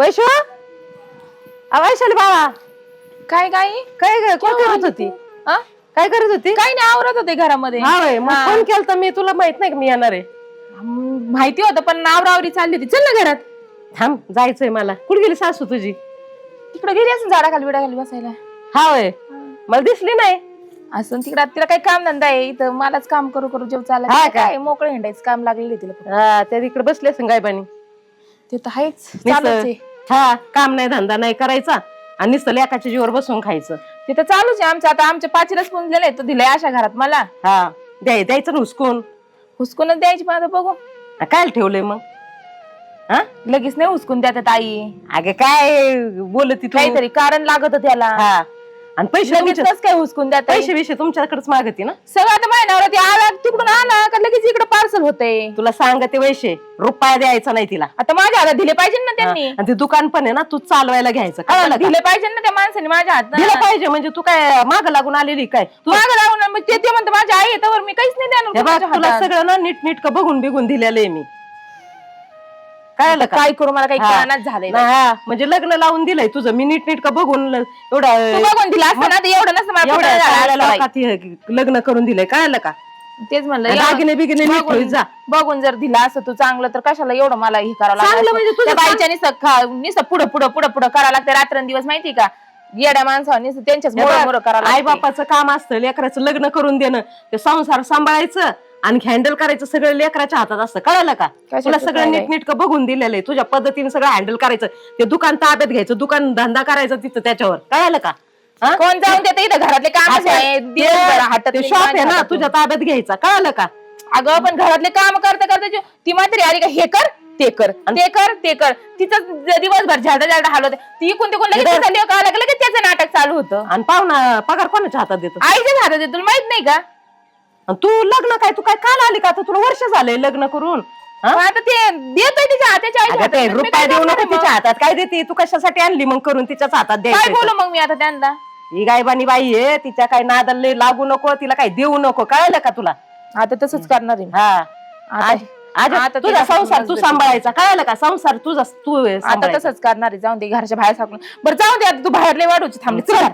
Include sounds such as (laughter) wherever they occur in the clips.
वैशू? वैशाली बाबा. काय काय काय ग काय करत होती? हा? काय करत होती? काय नाही आवरत होते घरामध्ये. हा मग. फोन केला तर मी तुला माहीत नाही का मी येणार आहे. हम्म, माहिती होतं पण नावरावरी चालली होती. चल ना घरात. थांब जायचंय मला. कुठे गेली सासू तुझी? तिकडे गेली असं झाडाखाली बिडाखाली बसायला. हा होय. मला दिसली नाही. असं तिकडे तिला काही काम धंदा आहे इथं मलाच काम करू करू जेव हा चालला का? काय मोकळं हिंडायचं काम लागलेलं आहे तिला पण. हा त्या तिकडे बसली असं गायबानी. ते तर आहेच. चालूच आहे. हा काम नाही धंदा नाही करायचा आणि नुसतं लेकाच्या जीवर बसून खायचं. ते तर चालूच आहे आमचं. आता आमच्या पाचीलाच पुंजलेलं आहे. तो दिलाय अशा घरात मला. हा द्याय द्यायचं ना हुसकून. हुसकूनच द्यायची पण आता बघू. काय ठेवलंय मग? हा? लगेच नाही हुसकून द्या ताई अगे काय बोलती तू? काहीतरी कारण लागत त्याला. हा. आणि पैसे तुमच्या काय हुसकून द्या ताई? पैसे विषय तुमच्याकडेच मागती ना? सगळं आता महिन्यावर ते आला तिकडून आला का लगेच इकडे पार्सल होतंय? तुला सांगते वैशे रुपया द्यायचा नाही तिला. आता माझ्या हातात दिले पाहिजे ना त्यांनी. आणि ते दुकान पण आहे ना तू चालवायला घ्यायचं कळलं का? दिले पाहिजे ना त्या माणसाने माझ्या हातात. दिलं पाहिजे म्हणजे तू काय माग लागून आलेली काय? तू मागं लागून मग ते ते म्हणते माझी आई तर मी काहीच नाही हे बघ कोणाच्या तुला. सगळं ना नीट नीट बघून बिघून दिलेलं आहे मी. कळलं का? काय करू? मला काही हा. कळणार झालंय नाही, हा, म्हणजे लग्न लावून दिलंय तुझं. मी नीट नीट बघून ल- तू एवढं बघून दिला असतं ना तर एवढं नसतं मला एवढ्या कुठं झालं चांगल्या असतं बाई. लोकात हे लग्न करून दिलंय. कळलं का? तेच म्हणलं आणि एवढं दागिने बिगिने नीट बघून- जा. बघून जर दिला असतं तू चांगलं तर कशाला एवढं मला हे करावं चांगलं लागलं म्हणजे असतं? तुझं त्या बाईच्या निसं निसं पुढं पुढं पुढं पुढं करावं लागतं. रात्रंदिवस माहिती का? येड्या माणसावर निसं त्यांच्याच मोर मोर करावं आई. बापाचं काम असतं लेकराचं लग्न करून देणं. ते संसार सांभाळायचं. आणि हँडल करायचं सगळं लेकराच्या हातात असतं. कळलं का? कशाचं तुला काय सगळं नीट नीट बघून दिलेलं आहे तुझ्या पद्धतीने सगळं हँडल करायचं. ते दुकान ताब्यात घ्यायचं दुकान धंदा करायचा तिथं त्याच्यावर. कळलं का? हा? कोण जाऊन देते इथं? घरातले काम ते शॉप आहे ना तुझ्या ताब्यात घ्यायचा. कळलं का? अगं पण घरातले काम करता करता जे- ती मात्र आली का? हे कर ते कर ते कर ते कर. तिचं ज- दिवसभर झाडा झाडा हलवत ती इकून तिकून लगेच तिचा लेक आला का लगेच त्याचं नाटक चालू होतं. आणि पाहुणा पगार कोणाच्या हातात देतो? आईच्याच हातात आहे, तुला माहीत नाही का? आणि तू लग्न काय तू काय काल आली का? तुला वर्ष झालंय लग्न करून. हा? मग आता ते देतोय तिच्या हाताच्या अगं ते रुपया देऊ नको तिच्या? हातात. काय देते? तू कशासाठी आणली मग करून तिच्याच हातात काय द्यायचं? बोलू मग मी आता त्यांना? ही गायबानी बाई आहे तिच्या काय नादाला लागू नको तिला काही देऊ नको. कळलं का तुला? आता तसंच करणार आहे मी. हा. आता- आज- आज आता तुझा तिला संसार तू सांभाळायचा. कळलं का? संसार तुझा तू आता सांभाळायचा. तसंच करणार आहे. जाऊन दे घरच्या बाहेर साकून बरं जाऊ दे आता तू बाहेर लय वाढूची थांबली चल.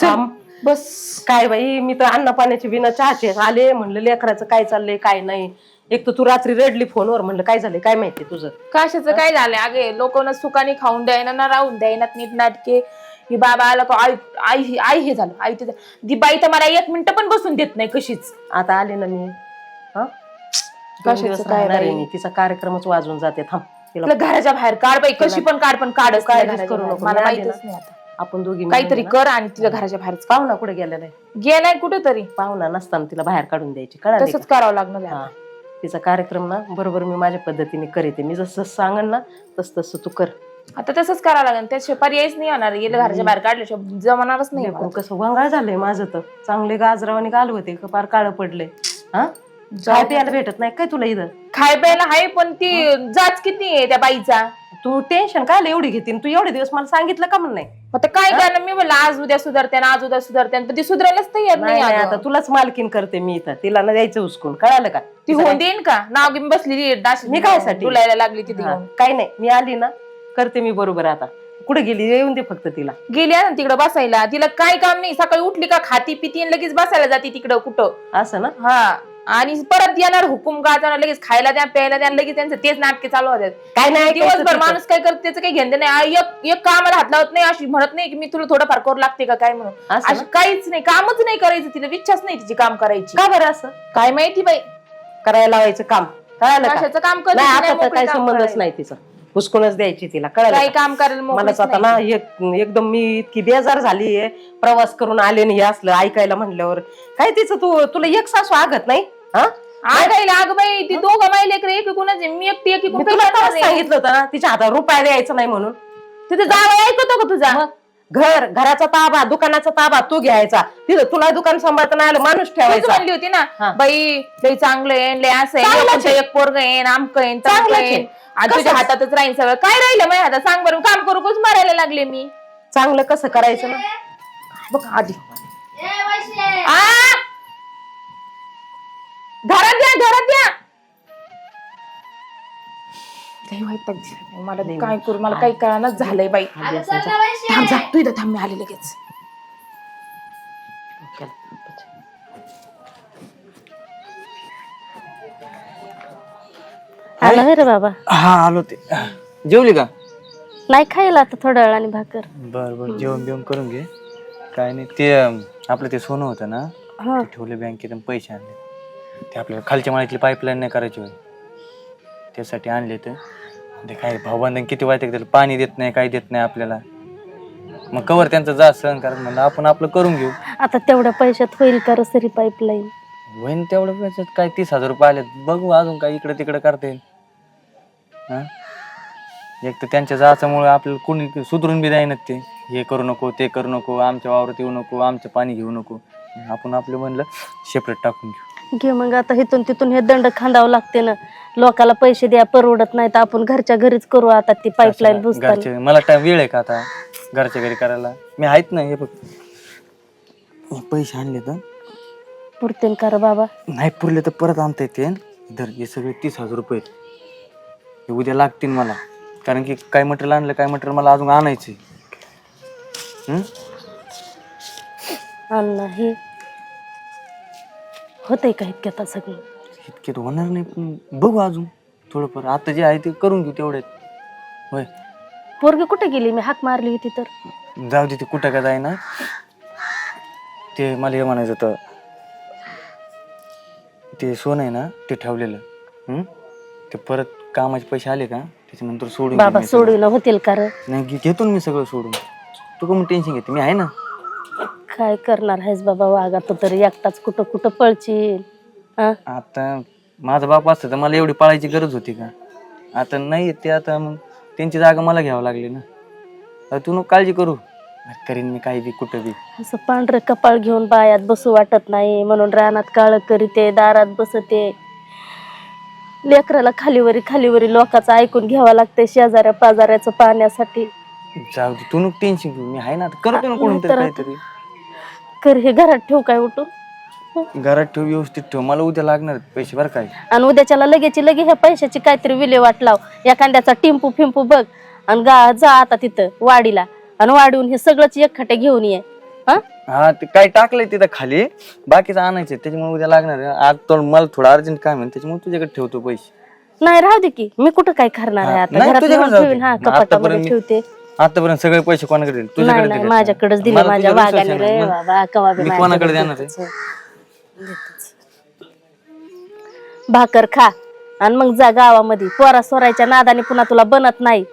थांब. बस. काय बाई मी तर अन्न पाण्याचे बिना चहाचे आले म्हणलं लेकराचं काय चाललंय काय नाही. एक तर तू रात्री रडली फोनवर म्हणलं काय झालंय काय माहिती तुझं. कशाचं काय झालंय? अगे लोक ना सुखाने खाऊन द्यायना ना राहून द्यायना नीट नाटके. ही बाबा आला का आई आई हे- आई हे झालं. आई ते झालं. ती बाई तर मला एक मिनिट पण बसून देत नाही कशीच. आता आले ना मी. हा? दोन कशाचं दिवस काय राहणार आहे बाई? मी. तिचा कार्यक्रमच वाजून जाते. थांब तिला घराच्या बाहेर काढ बाई कशी पण काढ पण काढ. काळजीच करू नको. मला मी आली माहितच. नाही आता. आपण दोघी काहीतरी मिळून ना, कर आणि तिला घराच्या बाहेर पाहुणा कुठे गेलेला आहे? गेलाय कुठेतरी. पाहुणा नसताना तिला बाहेर काढून द्यायची. कळाली तसंच करावं लागणार आहे हा. तिचा कार्यक्रम ना बरोबर मी माझ्या पद्धतीने करते. मी जसं सांगन ना तस तसं तू कर. आता तसंच करावं लागेल. त्याशिवाय पर्यायच नाही होणार. गेलं घराच्या बाहेर काढल्याशिवाय जमणारच नाही कसं वंगाळ झालंय माझं तर. चांगले गाजरावाने गाल होते का फार काळ पडले हा? काय प्यायला भेटत नाही काय तुला इथं? खाय प्यायला आहे पण ती जाच किती आहे त्या बाईचा? तू टेन्शन काय एवढी घेते तू एवढे दिवस मला सांगितलं का म्हणून नाही आता काय करणार मी म्हणलं आज उद्या सुधारते आणि आज उद्या सुधारते. पण ती सुधारायलाच तयार नाही नाही नाही, अगं. आता तुलाच मालकीन करते मी इथं. तिला ना द्यायचं उचकून कळालं का? ती होऊन देईन का? नाव घेऊन बसलेली मी काय साठी? डुलायला लागली तिथे हा. काही नाही. मी आली ना करते मी बरोबर आता. कुठे गेली? येऊन दे फक्त तिला. गेली आहे ना तिकडं बसायला. तिला काय काम नाही. सकाळी उठली का खाती पिती आणि लगेच बसायला जाते तिकडं कुठं. असं ना? हा. आणि परत येणार हुकुम गाजाना लगेच खायला द्या प्यायला द्या लगेच त्यांचं तेच नाटके चालू होतात. काय नाही दिवसभर माणूस काय करत त्याचं काही घेणं नाही. एक एक कामाला हात लावत नाही अशी म्हणत नाही की मी तुला थोडं फार करू लागते का काय म्हणून. असं अशी काहीच नाही कामच नाही करायचं तिला इच्छाच नाही तिची काम करायची. का बरं असं? काय माहिती बाई. करायला लावायचं काम. कळालं का? कशाचं काम करते नाही आता नाही तर काही संबंधच. नाही तिचा. हुसकूनच द्यायची तिला कळालं काही का? काम करायला मोकळीच मलाच आता नाही. ना एक- एकदम मी इतकी बेजार झाली प्रवास करून आले आणि हे असलं ऐकायला म्हणल्यावर. काय तिचं तू तुला एक सासू आगत नाही? हा आगायला अगं बाई ती दोघं माई लेकर एक एकूणच आहे. मी एकटी एक मी तुला तेव्हाच? सांगितलं होतं ना तिच्या हातात रुपया द्यायचा नाही म्हणून तिथं जावं ऐकतो का तुझा घर घराचा ताबा दुकानाचा ताबा तू घ्यायचा तिथं तुला दुकान सांभाळता नाही आलं माणूस ठेवायचा म्हणली होती ना. बाई लय चांगलं आहे लय असं चांगलंच एकुलतं एक पोरग आहे आमक आहे तमकं चांगलंच आहे. आहे. आणि तुझ्या कसंच? हातातच राहील सगळं काय राहिलं माझ्या हातात सांग बरं काम करू करूच मारायला लागले मी चांगलं कसं करायचं ना बघ आधी आ! घरात द्या घरात द्या. लय वैताग दिला मला काय करू? मला काही कळानच झालंय बाई. थांब जा. तू इथं थांब मी आले लगेच. आला होय रे बाबा. हा आलो ते. जेवली का? नाही खायला आता थोड्या वेळाने भाकर. बर बर जेवण बिवण करून घे. काय नाही ते अं, आपलं ते सोनं होतं ना हा. ते ठेवले बँकेत आणि पैसे आणले. ते आपल्याला खालच्या माळ्यातली पाईपलाईन नाही करायची होय. त्यासाठी आणले तर ते काय भाऊबंधन किती वाईट आहे त्याला? पाणी देत नाही काही देत नाही आपल्याला. मग कवर त्यांचं जा सहन कारण म्हणलं आपण आपलं करून घेऊ. आता तेवढ्या पैशात होईल का सरी पाईपलाईन होईन तेवढं पैशात. काय तीस हजार रुपये आलेत. बघू अजून काय इकडे तिकडे करता येईल. हा? एक तर त्यांच्या जाचामुळे आपल्याला कोणी सुधरून बी जाईनात ते. हे करू नको ते करू नको आमच्या वावरात येऊ नको आमचं पाणी घेऊ नको. आपण आपलं म्हणलं सेपरेट टाकून घेऊ. घे मग आता इथून तिथून हे दंड खांदावं लागते ना. लोकाला पैसे द्या परवडत नाही तर आपण घरच्या घरीच करू आता ती पाईपलाईन बुजताना घरचे मला टाइम वेळ आहे का आता घरच्या घरी करायला? मी आहेत ना हे बघ हे पैसे आणले तर? पुरतेन कर बाबा. नाही पुरले तर परत आणता येते. धर हे सगळे तीस हजार रुपये आहेत. हे उद्या लागतील मला. कारण की काय मटेरियल आणलं काय मटेरियल मला अजून आणायचं अण्णा हे होतंय का इतक्यात आता सगळं? इतके तर होणार नाही पण बघू अजून. थोडंफार आता जे आहे ते करून घेऊ तेवढ्यात होय. पोरगी कुठे गेली? मी हाक मारली होती तर. जाऊ दे ते कुठं का जाय ना ते मला हे म्हणायचं होतं. ते सोनं आहे ना ते ठेवलेलं. हं? ते परत कामाचे पैसे आले का? त्याच्यानंतर सोडून बाबा देईन मी सगळं. सोडून होतील का रे? नाही घे- घेतो ना मी सगळं सोडून. तू का टेन्शन घेते? मी आहे ना. काय करणार आहेस बाबा वागा तो तरी? एकटाच कुठं कुठं पळशील? हा? आता माझा बाप असतं तर मला एवढी पाळायची गरज होती का? आता नाही ते आता मग त्यांची जागा मला घ्यावं लागली ना. आता तू नको काळजी करू. करीन मी काही बी कुठं बी. असं पांढरं कपाळ घेऊन बायात बसू वाटत नाही. म्हणून रानात काळ करीते दारात बसते. लेकराला खालीवरी खालीवरी लोकांचं ऐकून घ्यावं लागतंय शेजाऱ्या पाजाऱ्याचं पाण्यासाठी जाऊ दे तू नको टेन्शन घेऊ. मी आहे ना आता करतो ना कोणतरी तर- काहीतरी. कर हे घरात ठेवू काय उठून. घरात ठेव व्यवस्थित ठेव. मला उद्या लागणार आहेत पैसे बरं काय. आणि उद्याच्याला लगेच लगे ह्या पैशाची काहीतरी विल्हेवाट लाव. एखाद्याचा टिंपू फिंपू बघ. आणि गा जा आता तिथं वाडीला. आणि वाढवून हे सगळंच एकखटे घेऊन ये. हा? हा ते काय टाकलंय तिथं खाली? बाकीचं आणायचं त्याच्यामुळे उद्या लागणार आहे. आज तर मला थोडं अर्जंट काम आहे. त्याच्यामुळे तुझ्याकडे ठेवतो पैसे. नाही राहू दे की. मी कुठं काय करणार आहे हा, आता? नाही, घरात तुझ्याकडे नेऊन जाऊ दे. ठेवीन. हा मग कपाटामध्ये आतापर्यंत- ठेवते. आतापर्यंत सगळे पैसे कोणाकडे दिले? नाही तुझ्याकडे दिले. माझ्याकडेच दिले मला माझ्या तुझ्यावर वागाने विश्वास आहे रे ना. बाबा कवा बी मी माझ्याकडे कोणाकडे देणार आहे? देतच. भाकर खा आणि मग जा गावामध्ये. पोरा सोरायच्या नादाने पुन्हा तुला बनत नाही.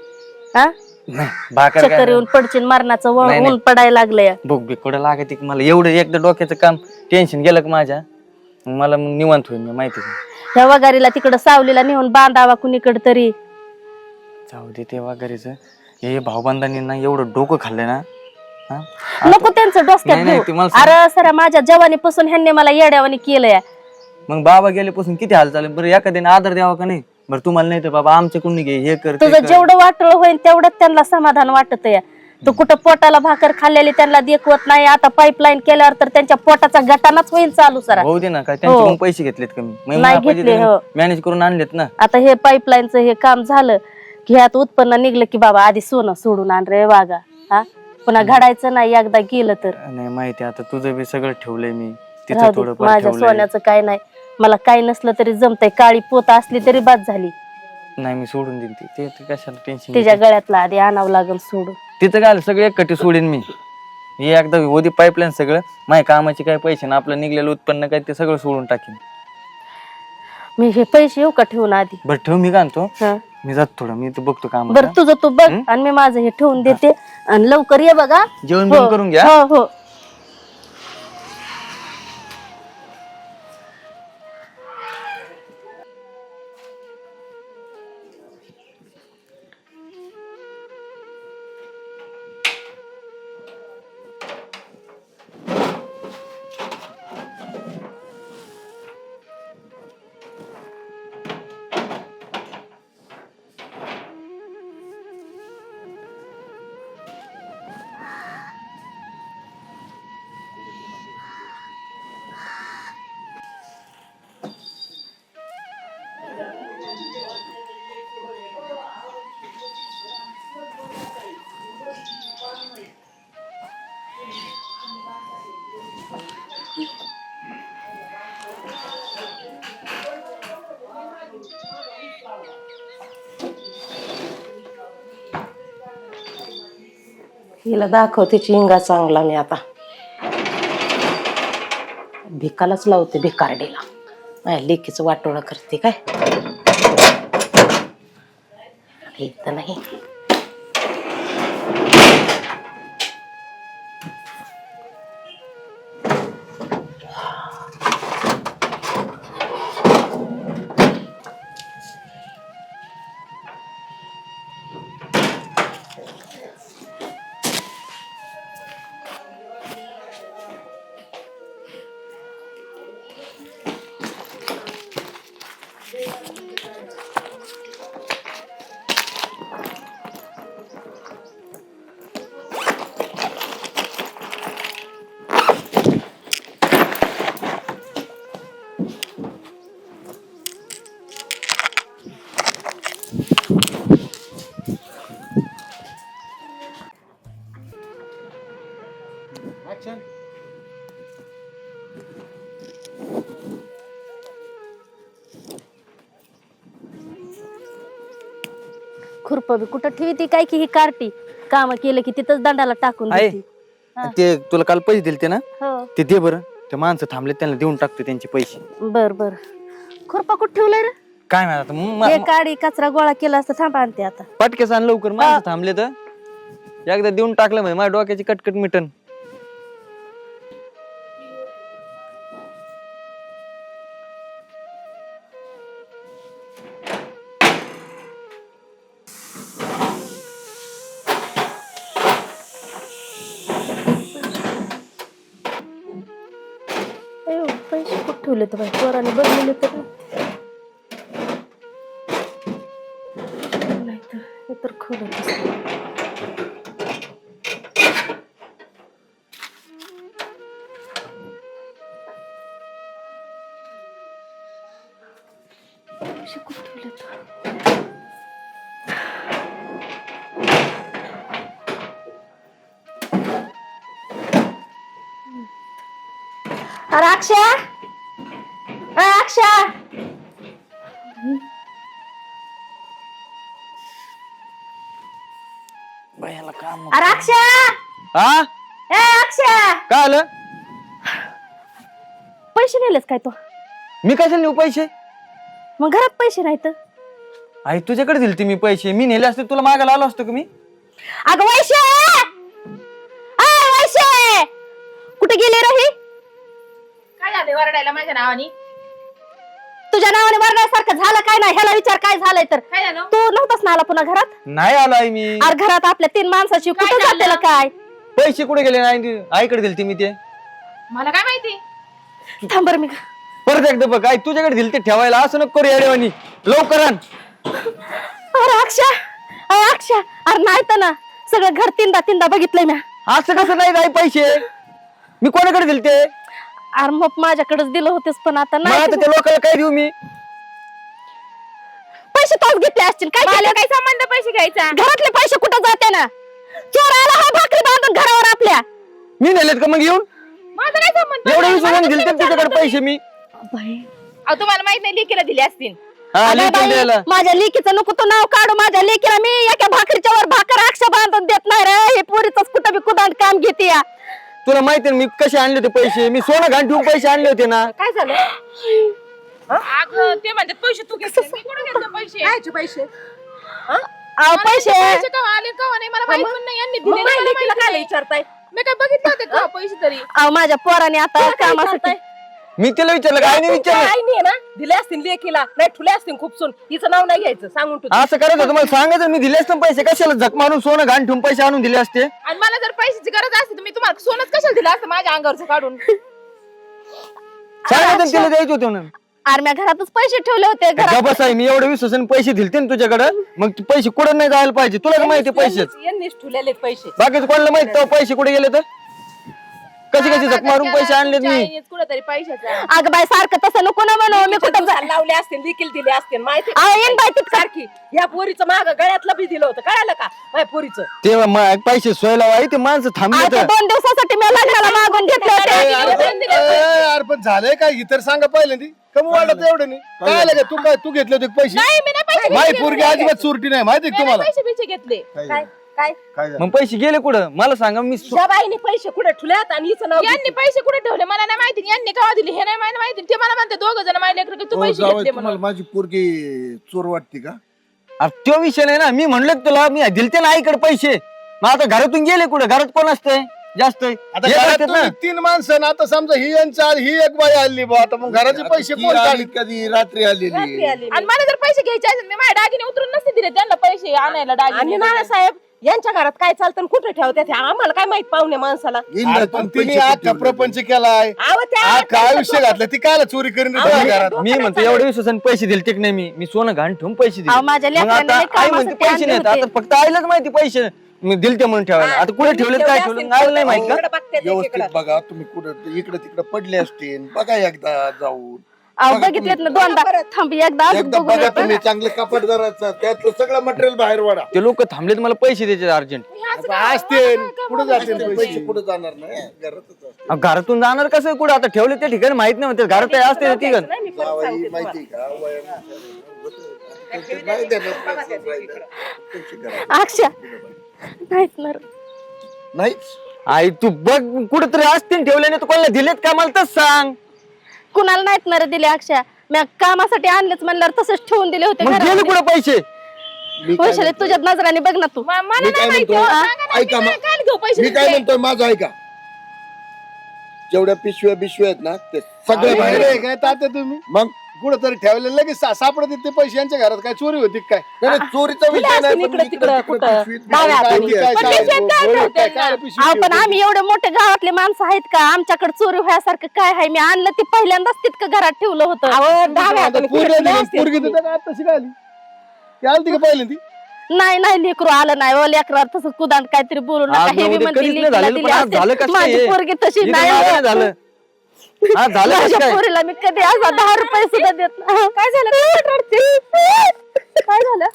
हा? नाही भाकर चक्कर येऊन पडचिन मारण्याचं वळ- नाही, नाही. ऊन पडायला लागलंय. बघ बिकडं लागत की मला? एवढं एकदा डोक्याचं काम टेन्शन गेलं का माझ्या? मग मला मग निवांत होईल मी माहिती ह्या वगारीला तिकडं सावलीला नेऊन बांधावा कुणीकडे तरी. जाऊ दे तेव्हा घरीच हे भाऊबंधांनी ना एवढं डोकं खाल्लं ना हा? नको त्यांचं डोसक्यात नाही, घेऊ. अरे सर माझ्या जवानीपासून ह्यांनी मला येड्यावानी केलंय. मग बाबा गेल्यापासून किती हाल चालले बरं एखाद्याने आदर द्यावा का नाही? बरं तुम्हाला नाही तर बाबा आमच्याकडून घे हे कर ते तुझं कर. जेवढं वाटलं होईल तेवढंच त्यांना समाधान वाटत या. तू कुठं पोटाला भाकर खाल्लेली त्यांना देखवत नाही आता पाईपलाईन केल्यावर तर त्यांच्या पोटाचा गटानाच होईल चालू सरा. होऊ दे ना काय त्यांच्याकडून पैसे घेतलेत कमी नाही घेतले, हो. मॅनेज करून आणलेत ना. आता हे पाईपलाईनचं हे काम झालं. ह्यात उत्पन्न निघलं की बाबा आधी सोनं सोडून आण रे वागा हा? पुन्हा घडायचं नाही एकदा गेलं तर. नाही माहिती आता तुझं बी सगळं ठेवलंय मी. राहू दे, माझ्या सोन्याचं काय नाही. मला काही नसलं तरी जमतंय. काळी पोत असली तरी बाद झाली. नाही मी सोडून देईन ती. ते ते कशाला टेन्शन तिच्या गळ्यातला आधी आणावं लागल सोडून. तिथं काय आलं, सगळं एकटी सोडीन मी. हे एकदा होती पाईपलाईन सगळं. माझ्या कामाचे काय पैसे ना आपलं निघलेलं उत्पन्न काय ते सगळं सोडून टाकीन. मी हे पैसे येऊ का ठेवून आधी? बरं ठेव मी काय आणतो हा. मी जातो थोडं मी तर बघतो काम बर तुझं तू बघ आणि मी माझं हे ठेवून देते. आणि लवकर ये बघा. जेवण बिवण करून घ्या? हो हो. तिला दाखवते चिंगा चांगला मी आता. भिकालाच लावते भिकारडीला. माझ्या लेकीचं वाटोळं करते काय? इथं नाही. खुरप बी कुठं ठेवी ती काय की ही कार्टी? काम केलं की तिथंच दंडाला टाकून आहे. देती. हा. ते तुला काल पैसे दिले ते ना? हो. ते दे बरं. ते माणसं थांबले त्यांना देऊन टाकतो त्यांचे पैसे. बर बर. खुरपा कुठं ठेवलंय रे? काय माहीत आता म- हे म- काडी कचरा गोळा केला असता थांबा आणते आता. पटकेस आण लवकर माणसं थांबले तर एकदा देऊन टाकलं म्हणजे माझ्या डोक्याची कटकट मिटन. ठेवले तर बाई पोराने बघलेले तर अरे अक्षय! हा? ए अक्षय! काय आलं? पैसे नेलेस काय तो? मी कशाला नेऊ पैसे? मग घरात पैसे नाहीत. आई तुझ्याकडे दिले ते मी पैसे. मी नेले असते तुला मागायला आलो असतो का मी? अगं वैशे! वैशे! कुठे गेली रही काय झाले वरडायला माझ्या नावाने? तुझ्या नावाने मरण्यासारखं झालं काय नाही? ह्याला विचार काय झालंय तर? काय झालं? तू नव्हतास ना आला पुन्हा घरात? नाही आलो आई मी. अरे घरात आपल्या तीन माणसाची काय कुठं झालं? जातेला काय? पैसे कुठे गेले? नाही आईकडे दिले ते मी ते. मला काय माहिती? थांब बरं मी परत एकदा बघ आई तुझ्याकडे दिले ते ठेवायला. असं नको करू येडेवानी लवकर आण. अरे अक्षय अरे अक्षय. अरे नाही तर ना सगळं घर तीनदा तीनदा बघितलंय मी असं कसं नाही आई पैसे. मी कोणाकडे दिले ते अरे मग माझ्याकडेच दिलं होतेस पण आता मग आता नाही त्या लोकांना काय देऊ मी? पैसे तोच घेतले असतील. काय मला केलं? काय संबंध पैसे घ्यायचा? घरातले पैसे कुठं जाते ना? चोर आला हा भाकरी बांधून घरावर आपल्या. मी नेलेत का मग येऊन? माझा काय संबंध? एवढे दिले पैसे मी? अहो तुम्हाला माहीत नाही लेकीला दिले असतील. हा अगं लिहितो बाई, द्यायला. माझ्या लेकीचं नको तू नाव काढू. माझ्या लेकीला मी एका भाकरीच्या वर भाकर अक्ष बांधून देत नाही रे. हे पोरीच कुठं बी कुदांड काम घेते या. तुला माहिती ना मी कसे आणले होते पैसे? मी सोनं घाण ठेवून पैसे आणले होते ना. काय झालं? अगं ते म्हणतात पैसे तू घेतले. मी कुठे घेतले पैसे? कायचे पैसे? अहो, मला पैसे. ते पैसे केव्हा आले केव्हा नाही मला माहीत पण नाही यांनी मग माझ्या लेकीला काय. विचारताय? मी काय बघितले होते का पैसे तरी? अहो माझ्या पोराने आता कामासाठी मी तिला विचारलं काय नाही विचारलं. आईने आहे ना दिले असतील लेकीला नाही ठुले असतील खूप सून. हिचं नाव नाही घ्यायचं सांगून तू असं करायचं होतं मला सांगायचं मी दिले असते ना पैसे कशाला झक मारून सोनं घाण ठेवून पैसे आणून दिले असते? आणि मला जर पैशाची गरज असते तर मी तुम्हाला सोनच कशाला दिलं असतं माझ्या अंगावरचं काढून? सांगायचं ना तिला द्यायचे होते म्हणून. आर्म्या घरातच पैसे ठेवले होते घरात आहे मी एवढे विश्वासाने पैसे दिलते ना तुझ्याकडे मग ते पैसे कुठं नाही जायला पाहिजे? तुला काय माहिती पैसे यांनीच- यांनीच ठुलेले पैसे. बाकीचं कोणाला माहिती? तेव्हा पैसे कुठे गेले तर? कशी कशी झक मारून पैसे आणलेत मी? कुठेतरी पैशाचा. अगं बाई सारखं तसं नको ना म्हणू. मी कुठं जा- लावले असतील देखील दिले असतील माहिती अहो, येईन बाई तितकं. सारखी या पोरीचं माग गळ्यातलं बी दिलं होतं कळालं का? माझ्या पोरीचं. तेव्हा मग पैसे सोयला वाई ते माणसं अहो, थांबले ते दोन दिवसासाठी मी लग्नाला मागून घेतले होते. अरे पण झालंय काय? ही तर सांगा पहिल्यांदी. कमी वाढत एवढं नाही. काय आलं का तू काय तू घेतले होते पैसे? नाही मी नाही पैसे पोरगी. अजिबात चोरटी नाही माहिती मी का तुम्हाला? पैसे घेतले. काय काय? काय झालं? मग पैसे गेले कुठं? मला सांगा मी सु- बाईने पैसे कुठे ठुल्यात आणि हिचं नाव यांनी पैसे कुठे ठेवले? मला नाही माहिती. यांनी का दिले? हे नाही मला माहिती. ते मला म्हणते दोघ जण माझ्या लेकरं तू हो, पैसे जावई, घेतले तुम्हाला म्हणून. माझी पोरगी चोर वाटते का? अरे तो विषय नाही ना. मी म्हणलं की तुला मी दिलते ना आईकडे पैसे. मग आता घरातून गेले कुठं? घरात कोण असतंय? जास्त आता हे घरात करतात ना. तुम्ही तीन माणसं ना आता समजा ही यांची आली ही एक बाई आली बा आता मग घराचे पैसे कोण काढले? कधी? रात्री आलेली. आली आणि मला जर पैसे घ्यायचे असेल मी माझ्या डागिने उतरून नसते दिले. त्यांना पैसे आणायला आणि डागिने नानासाहेब यांच्या घरात काय चालतं आणि कुठे ठेवतात हे? आम्हाला काय माहीत पाहुणे माणसाला? अरे पण तिने अख्खा ठेवले? प्रपंच केलाय. त्या हा काय आयुष्य घातलं? ती कायला चोरी करीन रे तुझ्या घरात? मी म्हणतो एवढ्या विश्वासाने पैसे दिले की नाही मी. मी सोनं घाण ठेवून पैसे अहो, माझ्या दिले मग लेकरांना आता लई आई म्हणते कामासाठी पैसे आणले नाहीत आता होते. फक्त आईलाच माहिती पैसे. मी दिलते म्हणून ठेवायला. आता कुठे ठेवलेत काय ठेवलं आईला नाही माहीत का? व्यवस्थित बघा तुम्ही कुठं इकडे तिकडे पडले असतील. बघा एकदा जाऊन. अहो बघितलेत ना दोनदा. थांब एकदा अजून एकदा बघून बघा येतो. तुम्ही चांगले कपाट जराचं त्यातलं सगळं मटेरियल बाहेर वाढा. ते लोक थांबलेत मला पैसे द्यायचे अर्जंट. असते कुठे जाते पैसे कुठे जाणार नाही घरातच घरातून जाणार कसं? कुठं? आता ठेवले त्या ठिकाणी माहीत नाही म्हणते घरात असते ती गण जावई माहिती का? वयानुसार होतं. नाही देणार पैसे राहिलं. पैसे घरात. अक्षा नाहीत ना. रे. नाहीच. आई तू बघ कुठेतरी असतील ठेवले नाही तर कोणाला दिलेत का? मला तच सांग. कुणाला नाहीत ना रे दिले अक्षा मी कामासाठी आणलेच म्हणल्यावर तसंच ठेवून दिले होते मग गेले घरामध्ये. कुठे पैसे? मी काय वैशाली तुझ्या नजराने बघ ना तू. म- मला मी नाही काय माहिती म्हणतो हो. सांगा ना, ऐका मी मा- काय- घेऊ पैसे मी काय? म्हणतोय? माझं ऐका. जेवढ्या पिशव्या बिशव्या आहेत ना ते सगळे बाहेर. काय तात्या तुम्ही? मग कुठं तरी ठेवले लगेच सा- सापडत ते पैसे यांच्या घरात काय चोरी होती का काय नाही, नाही, चोरीचा विषय नाही पण इकडं इकडं तिकडं तिकडं कुठं. पिशवीत डाव्या बाहेर हाताने. काय काय आहे? काय पिशव्यात काय गोळ- ठेवते काय- ना? काय पिशवी अहो पण ठेवते? आम्ही एवढे मोठे गावातले माणसं आहेत का आमच्याकडे चोरी व्हायसारखं काय आहे मी आणलं ते पहिल्यांदाच तितकं घरात ठेवलं होतं डाव्या हाताने पोरगी कुठे ठेवले आली, असतील. पोरगी तर काय आत्ताशी काय आली ती आली का पहिल्यांदी नाही नाही लेकरू आलं नाही ओ लेकरा तसं कुदान काहीतरी बोलू नका आज हे बी उद्या म्हणते कधीच नाही लेकीला झालेलं, दिली पण आज असते. झालं कसं माझी हे? पोरगी तशी नाही नाही. झालं हा झालं कसं माझ्या काय? पोरीला मी कधी असा दहा रुपये सुद्धा देत नाही. काय झालं? काय रडते? काय झालं?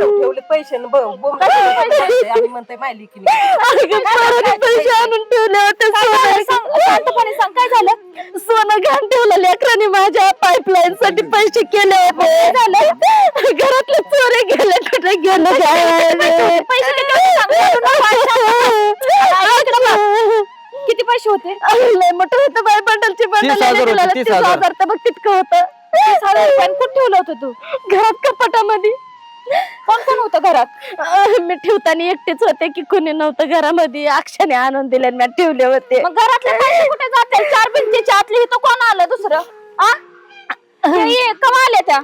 ठेवले पैसे न ब- पैसे? आणि म्हणते माहिती की नाही. अगं, पोराने पैसे आणून ठेवले होते सोनं सांग काय झालं? सोनं घाण ठेवलं लेकरांनी माझ्या पाईपलाईन साठी पैसे केले होते. घरातले चोरे गेले कुठे गेले? काय (laughs) किती पैसे होते? लय मोठं होतं बाय बंडलची बंडल तीस हजार होते, तीस तीस हजार. हजार तर बघ तितकं होतं. तीस हजार रुपयानं कुठं ठेवलं होतं तू? घरात कपाटामध्ये. कोण कोण होतं घरात? मी ठेवताना एकटेच होते की कोणी नव्हतं घरामध्ये. अक्षाने आणून दिले मी ठेवले होते. मग घरातले पैसे कुठे जाते? चार भिंतीच्या आतली इथं कोण आलं दुसरं? आ? कवा आल्या त्या?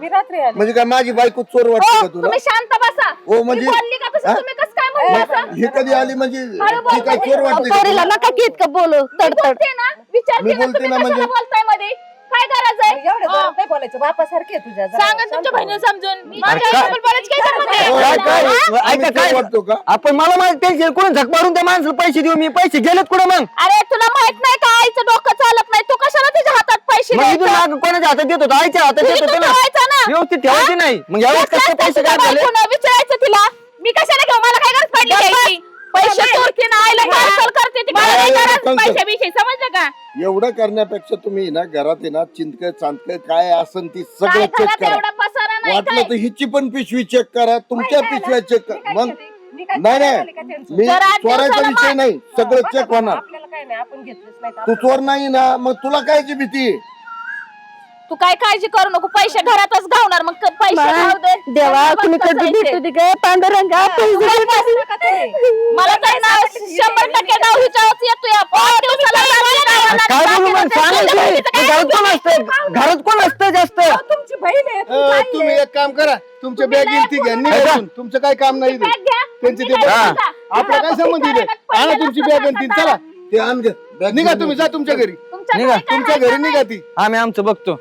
मी रात्री आले. म्हणजे काय माझी बायको चोर वाटते का तुला? तुम्ही शांत बसा. हो म्हणजे बोलली का तसं? हा? तुम्ही हे कधी आली म्हणजे अरे ती काय चोर वाटते का पोरीला तुला? नका की इतकं बोलू. तडतड. ना विचारते मी ना बोलते तुम्ही ना कशाला म्हणजे- बोलतायमध्ये? काय गरज आहे? एवढं जोरात नाही बोलायचं बापासारखे आहे तुझ्या जरा. सांगा तुमच्या शांत बहिणीला समजून. माझ्या काय- आईसोबत बोलायची काय संबंध आहे? काय काय आम्ही ऐका चोर काय वाटतो का? आपण मला माहीत टेन्शन कोण झक मारून त्या माणसाला पैसे देऊ मी. पैसे गेलेत कुठं मग? अरे तुला माहीत नाही का आईचं डोकं चालत नाही? तू कशाला तिच्या हातात पैसे मग इथून द्यायचं? मागं कोणाच्या हातात देत? होता आईच्या हातात तू देत होतो ना ठेवायचा ना. व्यवस्थित ठेवायचे नाही. मग यावेळेस कसं पैसे तुझ्या काय झाले? विचारायचं तिला? मी कशाला घेऊ? मला काय गरज पडली घ्यायची? पैसे चोरते ना आईला cancel करते ती. मला नाही गरज cancel. पैशाविषयी, समजलं का? एवढं करण्यापेक्षा तुम्ही ना घरात आहे ना चिंतक चांदक काय असन ती सगळं काय चेक घरात करा. एवढा पसारा नाही वाटलं काय? तर हिची पण पिशवी चेक करा तुमच्या पिशव्या चेक करा. मग नाही नाही. त्यांचं? मी जर आठ चोरायचा दिवसाला विषय नाही. सगळं चेक होणार. आपल्याला काय नाही आपण घेतलंच नाही तू चोर नाही ना मग तुला कायची भीती? तू काय काळजी करू नको पैसे घरातच घावणार मग क- पैसे दे देवा कसं आहे भेटू ते. दे काय पांडुरंगा मला तर ना शंभर टक्के गाव हिच्यावरच येतो या पाच दिवसाला गावाला काय बोलू मग. घरात कोण असतं घरात कोण असतं जास्त तुमची बहीण आहे तू अ, काय तुम्ही एक काम करा तुमच्या बॅग येईल ती घ्या निघा इथून. तुमचं काय काम नाही इथे. बॅग घ्या. त्यांचे ते मी काय सांगता? आपलं काय संबंध इथे आणा तुमची बॅग आणि ती चला ते आण. बॅग निघा तुम्ही ये. जा तुमच्या घरी तुमच्या निघा. घरी काय तुमच्या घरी नाही. निघा ती आम्ही आमचं बघतो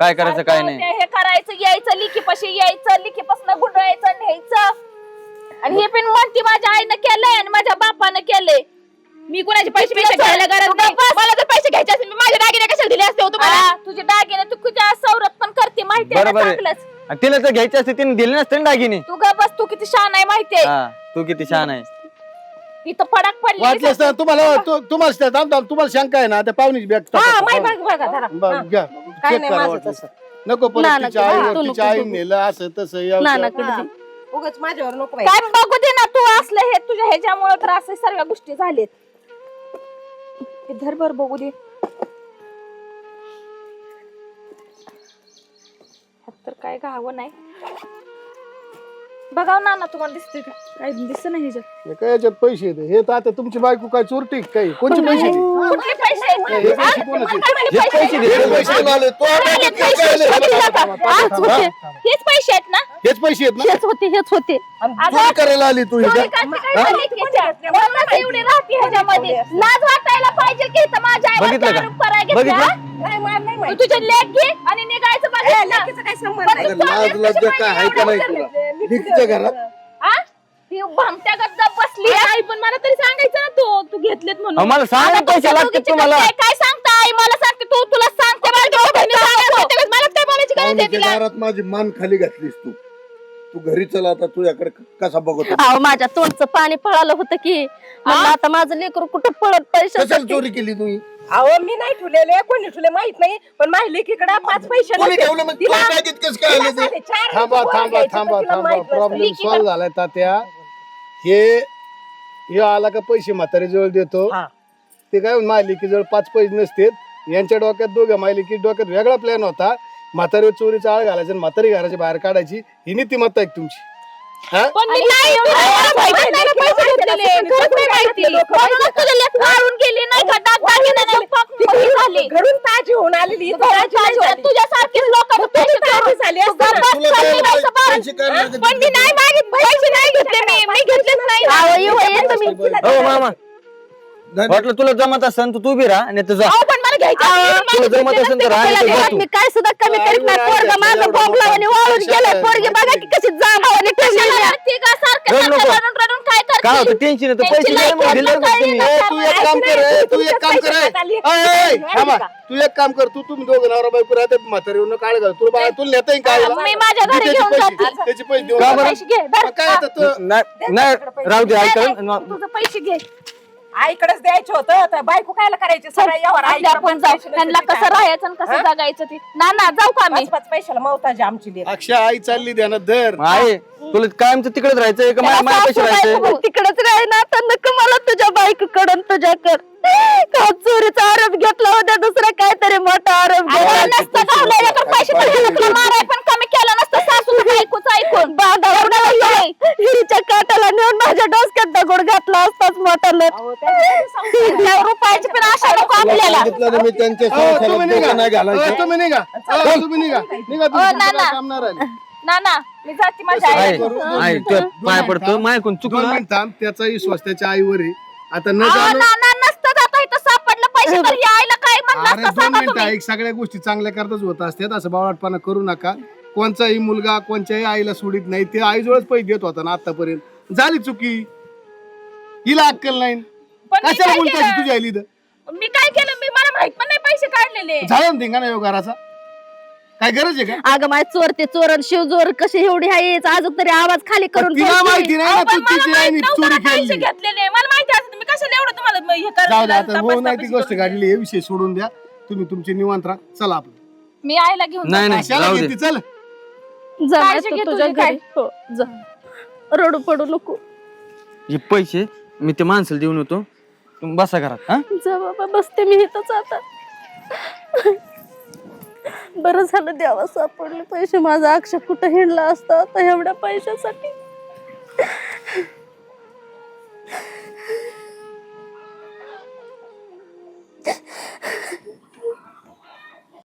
काय करायचं काय नाही. हे करायचं यायचं लिखीपाशी यायचं लिखीपासून गुंडवायचं न्यायचं. आणि हे पण म्हणते माझ्या आईनं केलंय आणि माझ्या बापानं केलंय. मी कुणाचे पैसे पैसे घ्यायला गरज नाही. मला जर पैसे घ्यायचे असेल मी माझे दागिने कशाला दिले असते हो तुम्हाला? तुझे दागिने तू तुझ्या सवरत पण करते बरोबर आहे. तिला तर घ्यायचे असते तिने दिले नसते दागिने. तू ग बस तू किती शान आहे माहितीये हा तू किती छान आहे इथं फडक पडली वाटलं असतं तुम्हाला तु- तुम्हाला तुम्हाला शंका आहे ना त्या पाहुणीची बॅग हा बघ बघा धरा. घ्या. काय चेक नाही करा माझं वाटलं. तसं. नको परत नाना, तिच्या हा, आईवर तू तिच्या नको आई बघू. नेलं असं तसं या- नानाकडे दे. उगाच माझ्यावर नको बाई. काय बघू दे ना तू असलं हे तुझ्या ह्याच्यामुळे तर असे सर्व गोष्टी झालेत हे धर बर बघू दे ह्यात तर काय गावं नाही बघाव ना ना तुम्हाला दिसते का? काय दिसत नाही ह्याच्यात. हे काय याच्यात पैसे येते हे तर आता तुमची बायको काय चोरटी काही? कोणचे पैसे ते? कुठले पैसे हे पैसे कोणाचे हे पैसे दे हे पैसे आले. तो आता किती आले? आज होते. हेच पैसे आहेत ना? हेच पैसे आहेत ना? हेच होते हेच होते. चोरी करायला आली तू इथं काय एवढी राहते ह्याच्यामध्ये. लाज वाटायला पाहिजे की इथं माझ्या आईला बघितलं का? दारू करायला घेतला. बघितलं? नाही, मला नाही तू माहिती. तुझे लेख घे आणि निघायचं ए, बघितलं लेकीचा काय संबंध नाही. अगं, लाज लज्जा काय आहे का नाही तुला. निघतीच्या घरात? आ? ही भामट्या गद्दा बसली आई पण मला तरी सांगायचं ना तू. तू घेतलेत अहो, म्हणून मला सांग ना आता पैसे तुमच्या लागतात दोघीची तुम्हाला? कसं आहे? काय सांगता आई? मला सांगते तू. तुला सांगते मला दोघं बहिणी सांगत. होते. मला काय बोलायची गरज आहे पाहुण्याच्या तिला? दारात माझी मान खाली घातलीस तू. तू घरी चला आता तुझ्याकडे कसा बघतो? अहो माझ्या तोंडचं पाणी पळालं होतं की. म्हणलं आता माझं लेकरू कुठं पळत पैसे कशाला चोरी केली तुम्ही? अहो मी नाही ठेवलेले कोणी ठेवले माहीत नाही पण माझ्या लेकीकडे पाच पैसे कोणी नसते. ठेवलं मग? तिला- तुला काय तितकंच काय तिला आले ते? साडे चार थांबा थांबा थांबा थांबा. प्रॉब्लेम सॉल्व्ह झालाय तात्या. हे हे आला का पैसे म्हातारी जवळ देतो. हा. ते काय मालिकी जवळ पाच पैसे नसते यांच्या डोक्यात दोघं मालिकी डोक्यात वेगळा प्लॅन होता. म्हातारी चोरीचा आळ घालायचा आणि म्हातारी घराच्या बाहेर काढायची. ही नीतिमत्ता आहे तुमची? हा? पण मी नाही माहिती नाही ना पैसे घेतलेले. खरंच नाही माहिती. म्हणूनच तुझे लेक वाळून गेली नाही का? डाग दागिने नाही पाक मोठी झाली. घरून ताजी होऊन आलेली. घरात नाही झाली. तुझ्यासारखीच लोक पैसे ताजी झाली तू असती ना. गप्प तुला बस, काय पैसे बाळ. पैसे काय लागत पण मी नाही मागित. पैसे नाही घेतले मी. मी घेतलेच नाही. हो मामा. धन्य- वाटलं तुला जमत असेल तर तू बी राहा आणि तुझा अहो, पण तुला जमत असेल तर मी काय सुद्धा कमी करीत नाही पोरगा माझं भोगला आणि वाळून गेलाय पोरगी बघा की कशी जांभावाने ठेवलेली कशाला आहे. रडते का? सारखं रडू सारखं नको. रडून रडून काय काय करते? होतं टेन्शन येतं पैसे त्यांची दिले दिले तुम्ही ए, तू एक काम कर ए, तू एक काम कर ए. ए, ए, थांबा. तू एक काम कर तू तुम्ही दोघं नवरा बायको राहते म्हातारीवर काळ घाल तुला बाळा तुला नेता येईल काय मी माझ्या घरी त्याचे घेऊन पैसे जाते. त्याचे पैसे देऊन का टाक. बरं? पैसे घे धर. मग काय आता तू- नाही नाही, राहू दे ऐकलं तुझं पैसे घे आईकडेच द्यायचं होतं तर बायको कायला करायची? यावर आपल्या आपण जाऊ. त्यांना कसं राहायचं आणि कसं जगायचं ते? ना ना जाऊ का मी पाच पाच पैशाला मवताजी आमची लेक. अक्षय आई चालली ध्यानात धर. आहे तुला कायमचं तिकडेच राहायचं का? माझ्या माझ्या पैसे राहायचं तिकडेच राही ना आता नको मला तुझ्या बायकोकडून तुझ्याकडं. का चोरीचा आरोप घेतला होता दुसरा काहीतरी मोठा आरोप अगं, घेतला नसतं गावलेलं तर पैसे तर दिले तुला माराय पण कमी केलं नसतं सासूचं ऐकूच ऐकून हिरीच्या काटाला नेऊन माझ्या डोसक्यात दगड घातला असताच मोठा लट अहो, त्याच्यासाठी सांगते. रुपयाची पण आशा नको तुला आपल्याला सांगितलं ना मी त्यांच्या अहो, तुम्ही संसारात निघा. नाही अहो, घालायचं तुम्ही निघा. अहो, तुम्ही निघा. निघा तुम्ही. काम नाही राहिलं. ना ना मी जाते माझ्या. आईला. पाय. पडतो. मायकून दोन चुकलं. मिनिट थांब. त्याचा विश्वास त्याच्या आईवर आहे. आता न अहो, जाणं ना ना नसतं आता इथं सापडलं पैसे तर या आईला काय म्हणलं अरे असतं दोन सांगा मिनिटं तुम्ही. ऐक. सगळ्या गोष्टी चांगल्या करताच होत असतात. असं बावळटपणा करू नका. कोणचाही मुलगा कोणत्याही आईला सोडित नाही. ते आईजवळच पैसे देत होता ना आतापर्यंत. झाली चुकी. हिला अक्कल नाही. पण मी कशाला काय बोलताय केलं? तुझ्या आईली मी काय केलं? मला माहीत पण नाही पैसे काढलेले. झाला ना धिंगाणा व्यवहाराचा काय गरज आहे का अगं माय चोर ते चोर आणि शिवचोर कशी एवढी आहे अजून तरी आवाज खाली करून तिला. माहिती नाही ना अहो, तू पण मला तिची माहीत आईने नव्हतं चोरी ना पैसे केली. घेतलेले. मला माहिती असं तुम्ही कशाला एवढं तुम्हाला म- हे जाऊ दे करायला आता हो नाही ती तपास- गोष्ट तपास काढली हे विषय सोडून द्या. तुम्ही तुमची निवांत राहा. चला आपण मी आईला घेऊन नाही नाही कशाला राहू दे. घेते चल. जा नाही काळजी तर घे तुझ्या तुझी काय. घरी हो जा. रडू पडू नको. हे पैसे मी ते माणसाला देऊन येतो. तुम्ही बसा घरात जा बाबा बसते मी इथंच आता. बरं झालं द्यावा सापडले. पैसे माझा अक्ष कुठं हिंडला असता? आता एवढ्या पैशासाठी.